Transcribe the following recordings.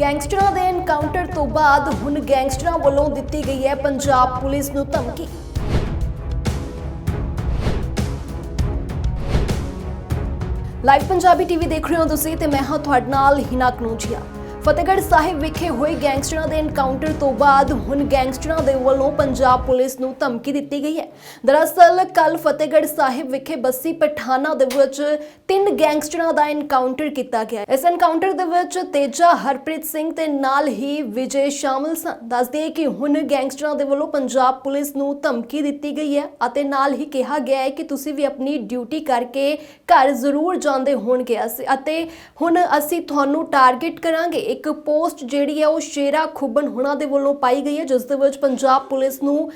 ਗੈਂਗਸਟਰਾਂ ਦੇ ਐਨਕਾਊਂਟਰ ਤੋਂ ਬਾਅਦ ਹੁਣ ਗੈਂਗਸਟਰਾਂ ਵੱਲੋਂ ਦਿੱਤੀ ਗਈ ਹੈ ਪੰਜਾਬ ਪੁਲਿਸ ਨੂੰ ਧਮਕੀ। ਲਾਈਵ ਪੰਜਾਬੀ ਟੀਵੀ ਦੇਖ ਰਹੇ ਹੋ ਤੁਸੀਂ ਤੇ ਮੈਂ ਹਾਂ ਤੁਹਾਡੇ ਨਾਲ ਹਿਨਾ ਕਨੂਜੀਆ। ਫਤਿਹਗੜ੍ਹ ਸਾਹਿਬ ਵਿਖੇ ਹੋਏ ਗੈਂਗਸਟਰਾਂ ਦੇ ਐਨਕਾਊਂਟਰ ਤੋਂ ਬਾਅਦ ਹੁਣ ਗੈਂਗਸਟਰਾਂ ਦੇ ਵੱਲੋਂ ਪੰਜਾਬ ਪੁਲਿਸ ਨੂੰ ਧਮਕੀ ਦਿੱਤੀ ਗਈ ਹੈ। ਦਰਅਸਲ ਕੱਲ ਫਤਿਹਗੜ੍ਹ ਸਾਹਿਬ ਵਿਖੇ ਬੱਸੀ ਪਠਾਣਾ ਦੇ ਵਿੱਚ ਤਿੰਨ ਗੈਂਗਸਟਰਾਂ ਦਾ ਐਨਕਾਊਂਟਰ ਕੀਤਾ ਗਿਆ ਇਸ ਐਨਕਾਊਂਟਰ ਦੇ ਵਿੱਚ ਤੇਜਾ, ਹਰਪ੍ਰੀਤ ਸਿੰਘ ਤੇ ਨਾਲ ਹੀ ਵਿਜੇ ਸ਼ਾਮਲ ਸਨ। ਦੱਸਦੇ ਹੈ ਕਿ ਹੁਣ ਗੈਂਗਸਟਰਾਂ ਦੇ ਵੱਲੋਂ ਪੰਜਾਬ ਪੁਲਿਸ ਨੂੰ ਧਮਕੀ ਦਿੱਤੀ ਗਈ ਹੈ ਅਤੇ ਨਾਲ ਹੀ ਕਿਹਾ ਗਿਆ ਹੈ ਕਿ ਤੁਸੀਂ ਵੀ ਆਪਣੀ ਡਿਊਟੀ ਕਰਕੇ ਘਰ ਜ਼ਰੂਰ ਜਾਂਦੇ ਹੋਣਗੇ। ਅਸੀਂ ਅਤੇ ਹੁਣ ਅਸੀਂ ਤੁਹਾਨੂੰ ਟਾਰਗੇਟ ਕਰਾਂਗੇ। ਇੱਕ ਪੋਸਟ ਜਿਹੜੀ ਹੈ ਉਹ ਸ਼ੇਰਾ ਖੁੱਬਨ ਹੁਣਾਂ ਦੇ ਵੱਲੋਂ ਪਾਈ ਗਈ ਹੈ ਜਿਸ ਦੇ ਵਿੱਚ ਪੰਜਾਬ ਪੁਲਿਸ ਨੂੰ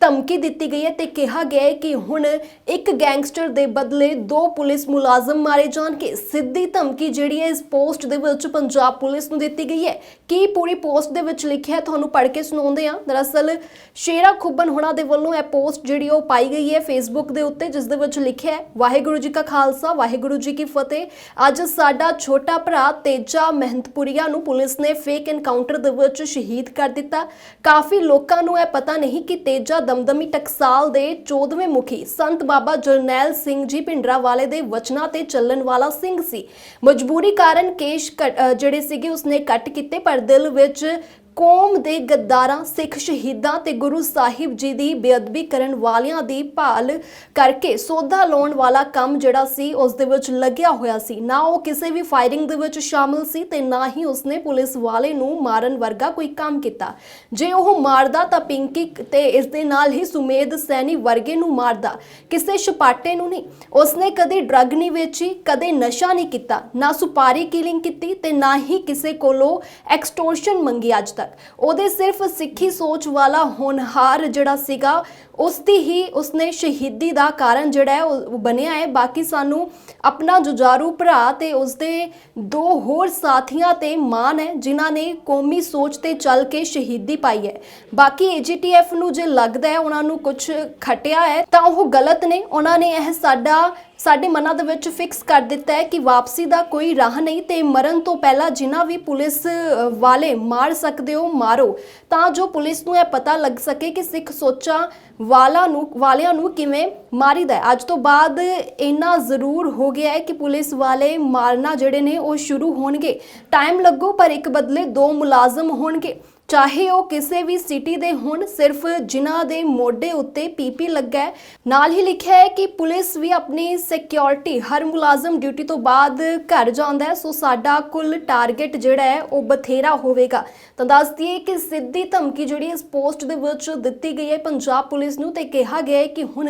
ਧਮਕੀ ਦਿੱਤੀ ਗਈ ਹੈ ਤੇ ਕਿਹਾ ਗਿਆ ਹੈ ਕਿ ਹੁਣ ਇੱਕ ਗੈਂਗਸਟਰ ਦੇ ਬਦਲੇ ਦੋ ਪੁਲਿਸ ਮੁਲਾਜ਼ਮ ਮਾਰੇ ਜਾਣਗੇ। ਸਿੱਧੀ ਧਮਕੀ ਜਿਹੜੀ ਹੈ ਇਸ ਪੋਸਟ ਦੇ ਵਿੱਚ ਪੰਜਾਬ ਪੁਲਿਸ ਨੂੰ ਦਿੱਤੀ ਗਈ ਹੈ। ਕੀ ਪੂਰੀ ਪੋਸਟ ਦੇ ਵਿੱਚ ਲਿਖਿਆ ਤੁਹਾਨੂੰ ਪੜ੍ਹ ਕੇ ਸੁਣਾਉਂਦੇ ਹਾਂ। ਦਰਅਸਲ ਸ਼ੇਰਾ ਖੁੱਬਨ ਹੁਣਾ ਦੇ ਵੱਲੋਂ ਇਹ ਪੋਸਟ ਜਿਹੜੀ ਉਹ ਪਾਈ ਗਈ ਹੈ ਫੇਸਬੁੱਕ ਦੇ ਉੱਤੇ ਜਿਸ ਦੇ ਵਿੱਚ ਲਿਖਿਆ ਹੈ, ਵਾਹਿਗੁਰੂ ਜੀ ਕਾ ਖਾਲਸਾ, ਵਾਹਿਗੁਰੂ ਜੀ ਕੀ ਫਤਿਹ। ਅੱਜ ਸਾਡਾ ਛੋਟਾ ਭਰਾ ਤੇਜਾ ਮਹਿੰਤਪੁਰੀਆ ਨੂੰ ਪੁਲਿਸ ਨੇ ਫੇਕ ਐਨਕਾਊਂਟਰ ਦੇ ਵਿੱਚ ਸ਼ਹੀਦ ਕਰ ਦਿੱਤਾ। ਕਾਫੀ ਲੋਕਾਂ ਨੂੰ ਇਹ ਪਤਾ ਨਹੀਂ ਕਿ ਤੇਜਾ ਦਮਦਮੀ ਟਕਸਾਲ ਦੇ 14ਵੇਂ ਮੁਖੀ ਸੰਤ ਬਾਬਾ ਜਰਨੈਲ ਸਿੰਘ ਜੀ ਪਿੰਡਰਾ ਵਾਲੇ ਦੇ ਵਚਨਾਂ ਤੇ ਚੱਲਣ ਵਾਲਾ ਸਿੰਘ ਸੀ। ਮਜਬੂਰੀ ਕਾਰਨ ਕੇਸ਼ ਕੱਟ- ਜਿਹੜੇ ਸੀਗੇ, ਉਸਨੇ ਕੱਟ ਕੀਤੇ, ਪਰ ਦਿਲ ਵਿੱਚ ਕੌਮ ਦੇ ਗੱਦਾਰਾਂ, ਸਿੱਖ ਸ਼ਹੀਦਾਂ ਤੇ ਗੁਰੂ ਸਾਹਿਬ ਜੀ ਦੀ ਬੇਅਦਬੀ ਕਰਨ ਵਾਲਿਆਂ ਦੀ ਭਾਲ ਕਰਕੇ ਸੋਧਾ ਲਾਉਣ ਵਾਲਾ ਕੰਮ ਜਿਹੜਾ ਸੀ, ਉਸ ਦੇ ਵਿੱਚ ਲੱਗਿਆ ਹੋਇਆ ਸੀ। ਨਾ ਉਹ ਕਿਸੇ ਵੀ ਫਾਇਰਿੰਗ ਦੇ ਵਿੱਚ ਸ਼ਾਮਲ ਸੀ ਤੇ ਨਾ ਹੀ ਉਸਨੇ ਪੁਲਿਸ ਵਾਲੇ ਨੂੰ ਮਾਰਨ ਵਰਗਾ ਕੋਈ ਕੰਮ ਕੀਤਾ। ਜੇ ਉਹ ਮਾਰਦਾ ਤਾਂ ਪਿੰਕੀ ਤੇ ਇਸ ਦੇ ਨਾਲ ਹੀ ਸੁਮੇਧ ਸੈਣੀ ਵਰਗੇ ਨੂੰ ਮਾਰਦਾ। ਕਿਸੇ ਛਪਾਟੇ ਨੂੰ ਨਹੀਂ। ਉਸਨੇ ਕਦੇ ਡਰੱਗ ਨਹੀਂ ਵੇਚੀ, ਕਦੇ ਨਸ਼ਾ ਨਹੀਂ ਕੀਤਾ। ਨਾ ਸੁਪਾਰੀ ਕਿਲਿੰਗ ਕੀਤੀ ਤੇ ਨਾ ਹੀ ਕਿਸੇ ਕੋਲੋਂ ਐਕਸਟੋਰਸ਼ਨ ਮੰਗੀ ਅੱਜ ਤੱਕ। ਉਹਦੇ ਸਿਰਫ ਸਿੱਖੀ ਸੋਚ ਵਾਲਾ ਹੋਣਹਾਰ ਜਿਹੜਾ ਸੀਗਾ ਉਸ ਦੀ ਹੀ ਉਸਨੇ ਸ਼ਹੀਦੀ ਦਾ ਕਾਰਨ ਜਿਹੜਾ ਹੈ, ਉਹ ਬਣਿਆ ਹੈ। ਬਾਕੀ ਸਾਨੂੰ ਆਪਣਾ ਜੁਝਾਰੂ ਭਰਾ ਤੇ ਉਸਦੇ ਦੋ ਹੋਰ ਸਾਥੀਆਂ ਤੇ ਮਾਣ ਹੈ, ਜਿਨ੍ਹਾਂ ਨੇ ਕੌਮੀ ਸੋਚ ਤੇ ਚੱਲ ਕੇ ਸ਼ਹੀਦੀ ਪਾਈ ਹੈ। ਬਾਕੀ ਏਜੀਟੀਐਫ ਨੂੰ ਜੇ ਲੱਗਦਾ ਹੈ, ਉਹਨਾਂ ਨੂੰ ਕੁਝ ਖਟਿਆ ਹੈ, ਤਾਂ ਉਹ ਗਲਤ ਨੇ। ਉਹਨਾਂ ਨੇ ਇਹ ਸਾਡਾ ਸਾਡੇ ਮਨਾਂ ਦੇ ਵਿੱਚ ਫਿਕਸ ਕਰ ਦਿੱਤਾ ਹੈ ਕਿ ਵਾਪਸੀ ਦਾ ਕੋਈ ਰਾਹ ਨਹੀਂ ਤੇ ਮਰਨ ਤੋਂ ਪਹਿਲਾਂ ਜਿਨ੍ਹਾਂ ਵੀ ਪੁਲਿਸ ਵਾਲੇ ਮਾਰ ਸਕਦੇ ਹੋ, ਮਾਰੋ। ਤਾਂ ਜੋ ਪੁਲਿਸ ਨੂੰ ਇਹ ਪਤਾ ਲੱਗ ਸਕੇ ਕਿ ਸਿੱਖ ਸੋਚਾਂ ਵਾਲਾ ਨੂੰ, ਵਾਲਿਆਂ ਨੂੰ ਕਿਵੇਂ ਮਾਰੀਦਾ ਹੈ। ਅੱਜ ਤੋਂ ਬਾਅਦ ਇੰਨਾ ਜ਼ਰੂਰ ਹੋ ਗਿਆ ਹੈ ਕਿ ਪੁਲਿਸ ਵਾਲੇ ਮਾਰਨਾ ਜਿਹੜੇ ਨੇ ਉਹ ਸ਼ੁਰੂ ਹੋਣਗੇ। ਟਾਈਮ ਲੱਗੋ ਪਰ ਇੱਕ ਬਦਲੇ ਦੋ ਮੁਲਾਜ਼ਮ ਹੋਣਗੇ। ਚਾਹੇ ਉਹ ਕਿਸੇ ਵੀ ਸਿਟੀ ਦੇ ਹੋਣ, ਸਿਰਫ ਜਿਨ੍ਹਾਂ ਦੇ ਮੋਢੇ ਉੱਤੇ ਪੀਪੀ ਲੱਗਾ ਹੈ। ਨਾਲ ਹੀ ਲਿਖਿਆ ਹੈ ਕਿ ਪੁਲਿਸ ਵੀ ਆਪਣੀ ਸਿਕਿਉਰਿਟੀ ਹਰ ਮੁਲਾਜ਼ਮ ਡਿਊਟੀ ਤੋਂ ਬਾਅਦ ਘਰ ਜਾਂਦਾ ਹੈ। ਸੋ ਸਾਡਾ ਕੁੱਲ ਟਾਰਗੇਟ ਜਿਹੜਾ ਹੈ, ਉਹ ਬਥੇਰਾ ਹੋਵੇਗਾ। ਤਾਂ ਦੱਸ ਦਈਏ ਕਿ ਸਿੱਧੀ ਧਮਕੀ ਜਿਹੜੀ ਇਸ ਪੋਸਟ ਦੇ ਵਿੱਚ ਦਿੱਤੀ ਗਈ ਹੈ ਪੰਜਾਬ ਪੁਲਿਸ ਨੂੰ, ਤੇ ਕਿਹਾ ਗਿਆ ਹੈ ਕਿ ਹੁਣ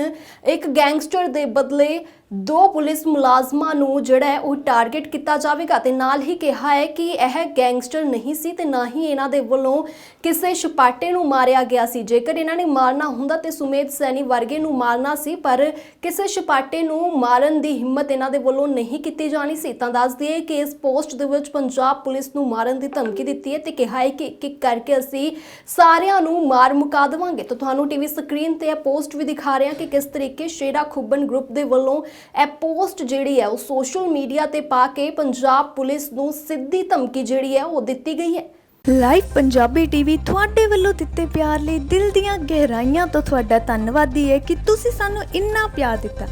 ਇੱਕ ਗੈਂਗਸਟਰ ਦੇ ਬਦਲੇ ਦੋ ਪੁਲਿਸ ਮੁਲਾਜ਼ਮਾਂ ਨੂੰ ਜਿਹੜਾ ਹੈ ਉਹ ਟਾਰਗੇਟ ਕੀਤਾ ਜਾਵੇਗਾ ਤੇ ਨਾਲ ਹੀ ਕਿਹਾ ਹੈ ਕਿ ਇਹ ਗੈਂਗਸਟਰ ਨਹੀਂ ਸੀ ਤੇ ਨਾ ਹੀ ਇਹਨਾਂ ਦੇ ਵੱਲੋਂ ਕਿਸੇ ਛਪਾਟੇ ਨੂੰ ਮਾਰਿਆ ਗਿਆ ਸੀ। ਜੇਕਰ ਇਹਨਾਂ ਨੇ ਮਾਰਨਾ ਹੁੰਦਾ ਤੇ ਸੁਮੇਧ ਸੈਣੀ ਵਰਗੇ ਨੂੰ ਮਾਰਨਾ ਸੀ, ਪਰ ਕਿਸੇ ਛਪਾਟੇ ਨੂੰ ਮਾਰਨ ਦੀ ਹਿੰਮਤ ਇਹਨਾਂ ਦੇ ਵੱਲੋਂ ਨਹੀਂ ਕੀਤੀ ਜਾਣੀ ਸੀ। ਤਾਂ ਦੱਸ ਦਈਏ ਕਿ ਇਸ ਪੋਸਟ ਦੇ ਵਿੱਚ ਪੰਜਾਬ ਪੁਲਿਸ ਨੂੰ ਮਾਰਨ ਦੀ ਧਮਕੀ ਦਿੱਤੀ ਹੈ ਤੇ ਕਿਹਾ ਹੈ ਕਿ ਇੱਕ ਇੱਕ ਕਰਕੇ ਅਸੀਂ ਸਾਰਿਆਂ ਨੂੰ ਮਾਰ ਮੁਕਾ ਦੇਵਾਂਗੇ। ਤਾਂ ਤੁਹਾਨੂੰ ਟੀਵੀ ਸਕਰੀਨ ਤੇ ਇਹ ਪੋਸਟ ਵੀ ਦਿਖਾ ਰਹੇ ਹਾਂ ਕਿ ਕਿਸ ਤਰੀਕੇ ਸ਼ੇਰਾ ਖੁੱਬਨ ਗਰੁੱਪ ਦੇ ਵੱਲੋਂ ਇਹ ਪੋਸਟ ਜਿਹੜੀ ਹੈ ਉਹ ਸੋਸ਼ਲ ਮੀਡੀਆ ਤੇ ਪਾ ਕੇ ਪੰਜਾਬ ਪੁਲਿਸ ਨੂੰ ਸਿੱਧੀ ਧਮਕੀ ਜਿਹੜੀ ਹੈ ਉਹ ਦਿੱਤੀ ਗਈ ਹੈ। ਲਾਈਵ ਪੰਜਾਬੀ ਟੀਵੀ ਤੁਹਾਡੇ ਵੱਲੋਂ ਦਿੱਤੇ ਪਿਆਰ ਲਈ ਦਿਲ ਦੀਆਂ ਗਹਿਰਾਈਆਂ ਤੋਂ ਤੁਹਾਡਾ ਧੰਨਵਾਦੀ ਹੈ ਕਿ ਤੁਸੀਂ ਸਾਨੂੰ ਇੰਨਾ ਪਿਆਰ ਦਿੱਤਾ।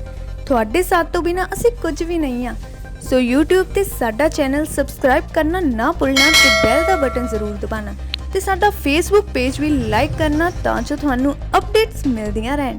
ਤੁਹਾਡੇ ਸਾਥ ਤੋਂ ਬਿਨਾ ਅਸੀਂ ਕੁਝ ਵੀ ਨਹੀਂ ਆ ਸੋ YouTube ਤੇ ਸਾਡਾ ਚੈਨਲ ਸਬਸਕ੍ਰਾਈਬ ਕਰਨਾ ਨਾ ਭੁੱਲਣਾ ਤੇ ਬੈਲ ਦਾ ਬਟਨ ਜ਼ਰੂਰ ਦਬਾਉਣਾ ਤੇ ਸਾਡਾ Facebook ਪੇਜ ਵੀ ਲਾਈਕ ਕਰਨਾ ਤਾਂ ਜੋ ਤੁਹਾਨੂੰ ਅਪਡੇਟਸ ਮਿਲਦੀਆਂ ਰਹਿਣ।